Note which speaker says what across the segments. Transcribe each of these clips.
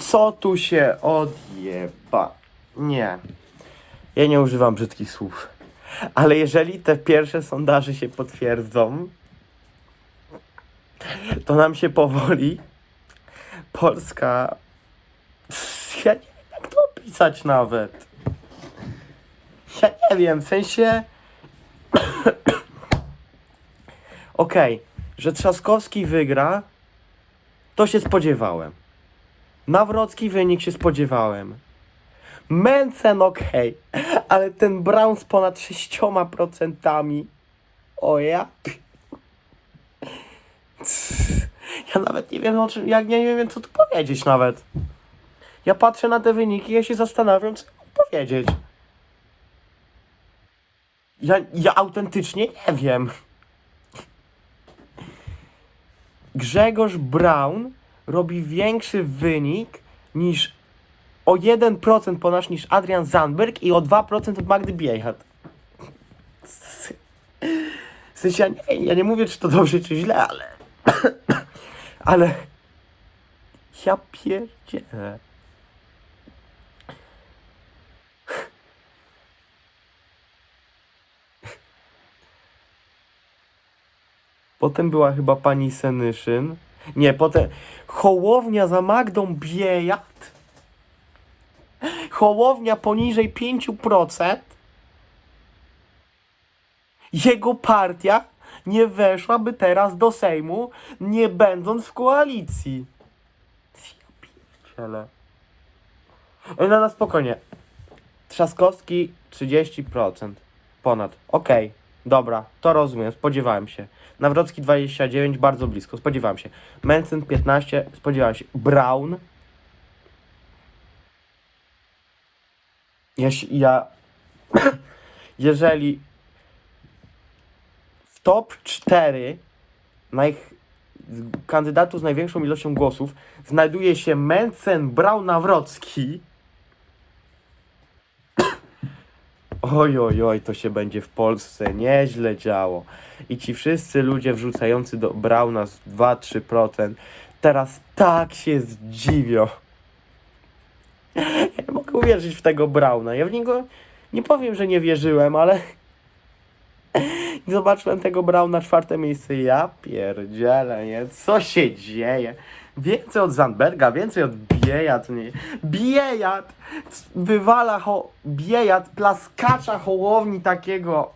Speaker 1: Co tu się odjeba? Nie. Ja nie używam brzydkich słów. Ale jeżeli te pierwsze sondaże się potwierdzą, to nam się powoli Polska. Ja nie wiem, jak to opisać nawet. Ja nie wiem, w sensie. Okej, że Trzaskowski wygra, to się spodziewałem. Nawrocki wynik się spodziewałem. Mencen okej, ale ten Brown z ponad 6%. O ja. Ja nawet nie wiem o czym, jak nie wiem co tu powiedzieć nawet. Ja patrzę na te wyniki, ja się zastanawiam, co powiedzieć. Ja, ja autentycznie nie wiem. Grzegorz Brown robi większy wynik niż o 1% ponad niż Adrian Zandberg i o 2% od Magdy Biejat. W sensie ja nie, ja nie mówię, czy to dobrze, czy źle, ale... ale... Ja pierdzielę. Potem była chyba pani Senyszyn. Nie, potem Hołownia za Magdą Biejat. Hołownia poniżej 5%. Jego partia nie weszłaby teraz do Sejmu, nie będąc w koalicji. Ja. Ej, No na spokojnie. Trzaskowski 30%. Ponad. Okej, dobra, to rozumiem, spodziewałem się. Nawrocki 29, bardzo blisko, spodziewałem się. Mencen 15, spodziewałem się. Brown. Się- ja jeżeli w top 4 naj, kandydatów z największą ilością głosów znajduje się Mencen, Brown, Nawrocki. Oj, oj, oj, to się będzie w Polsce nieźle działo. I ci wszyscy ludzie wrzucający do Brauna z 2-3% teraz tak się zdziwią. Ja nie mogę uwierzyć w tego Brauna. Ja w niego nie powiem, że nie wierzyłem, ale zobaczyłem tego Brauna czwarte miejsce. Ja pierdzielę, nie? Co się dzieje? Więcej od Zandberga, więcej od Biejat. Nie? Biejat wywala ho... Biejat plaskacza hołowni takiego.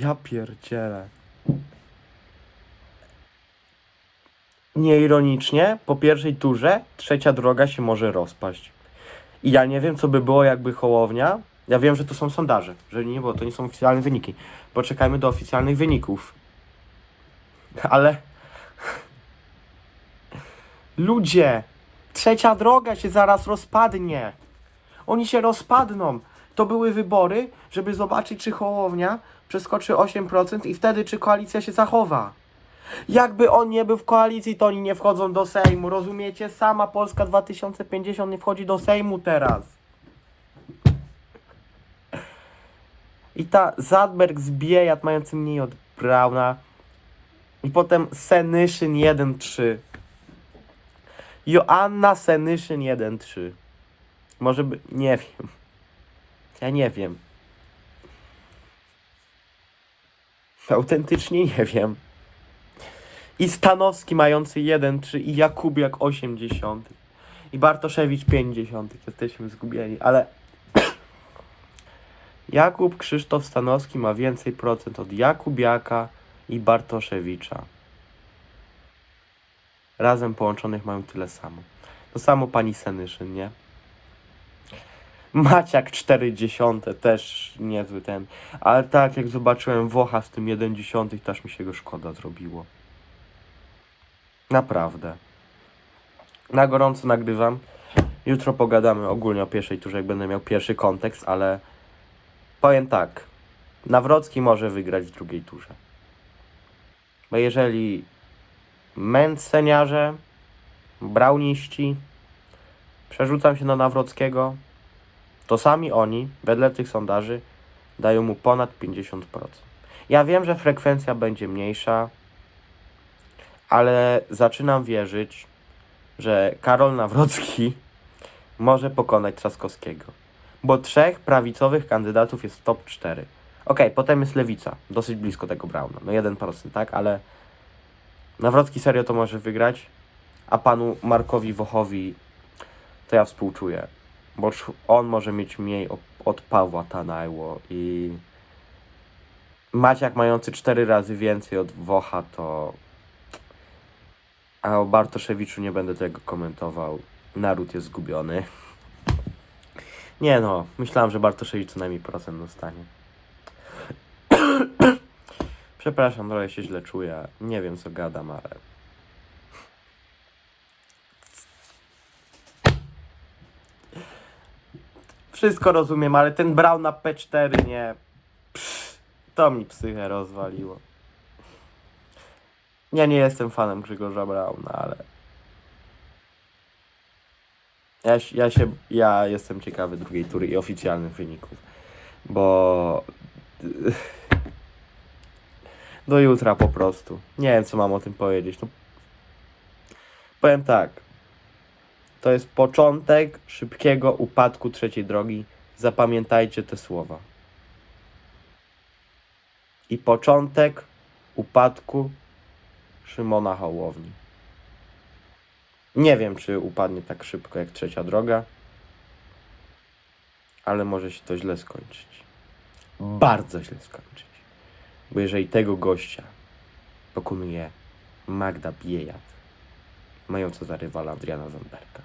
Speaker 1: Ja pierdzielę. Nieironicznie, po pierwszej turze trzecia droga się może rozpaść. I ja nie wiem, co by było, jakby Hołownia. Ja wiem, że to są sondaże, że nie było, to nie są oficjalne wyniki. Poczekajmy do oficjalnych wyników. Ale. Ludzie! Trzecia droga się zaraz rozpadnie. Oni się rozpadną. To były wybory, żeby zobaczyć, czy Hołownia przeskoczy 8% i wtedy, czy koalicja się zachowa. Jakby on nie był w koalicji, to oni nie wchodzą do Sejmu. Rozumiecie? Sama Polska 2050 nie wchodzi do Sejmu teraz. I ta Zadberg z Biejat mający mniej od Brauna. I potem Senyszyn 1-3. Joanna Senyszyn 1-3. Może by... Nie wiem. Ja nie wiem. Autentycznie nie wiem. I Stanowski mający 1,3 i Jakubiak 80. I Bartoszewicz 50. Jesteśmy zgubieni, ale Jakub Krzysztof Stanowski ma więcej procent od Jakubiaka i Bartoszewicza. Razem połączonych mają tyle samo. To samo pani Senyszyn, nie? Maciak 40 też niezły ten. Ale tak jak zobaczyłem Włocha z tym 1,10 też mi się go szkoda zrobiło. Naprawdę. Na gorąco nagrywam. Jutro pogadamy ogólnie o pierwszej turze, jak będę miał pierwszy kontekst, ale powiem tak. Nawrocki może wygrać w drugiej turze. Bo jeżeli męceniarze, brauniści, przerzucam się na Nawrockiego, to sami oni, wedle tych sondaży, dają mu ponad 50%. Ja wiem, że frekwencja będzie mniejsza, ale zaczynam wierzyć, że Karol Nawrocki może pokonać Trzaskowskiego. Bo trzech prawicowych kandydatów jest w top 4. Okej, potem jest Lewica, dosyć blisko tego Brauna. No 1%, tak? Ale Nawrocki serio to może wygrać, a panu Markowi Wochowi to ja współczuję. Bo on może mieć mniej od Pawła Tanajło i Maciak mający cztery razy więcej od Wocha to... A o Bartoszewiczu nie będę tego komentował. Naród jest zgubiony. Nie no, myślałem, że Bartoszewicz co najmniej procent dostanie. Przepraszam, trochę się źle czuję. Nie wiem co gadam, ale... Wszystko rozumiem, ale ten Brown na P4 nie... To mi psychę rozwaliło. Ja nie jestem fanem Grzegorza Brauna, ale... Ja, ja się... Ja jestem ciekawy drugiej tury i oficjalnych wyników. Bo... Do jutra po prostu. Nie wiem, co mam o tym powiedzieć. No, powiem tak. To jest początek szybkiego upadku trzeciej drogi. Zapamiętajcie te słowa. I początek upadku Szymona Hołowni. Nie wiem, czy upadnie tak szybko jak trzecia droga, ale może się to źle skończyć. Bardzo źle skończyć. Bo jeżeli tego gościa pokonuje Magda Biejat, mająca za rywala Adriana Zandberga,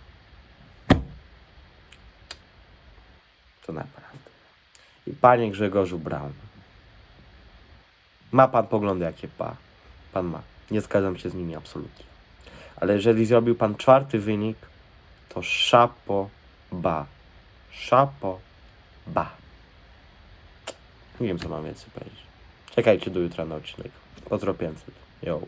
Speaker 1: to naprawdę. I panie Grzegorzu Braun, ma pan poglądy jakie pa, pan ma. Nie zgadzam się z nimi absolutnie. Ale jeżeli zrobił pan czwarty wynik, to szapo ba. Szapo ba. Nie wiem, co mam więcej powiedzieć. Czekajcie do jutra na odcinek. Pozdro 500. Yo.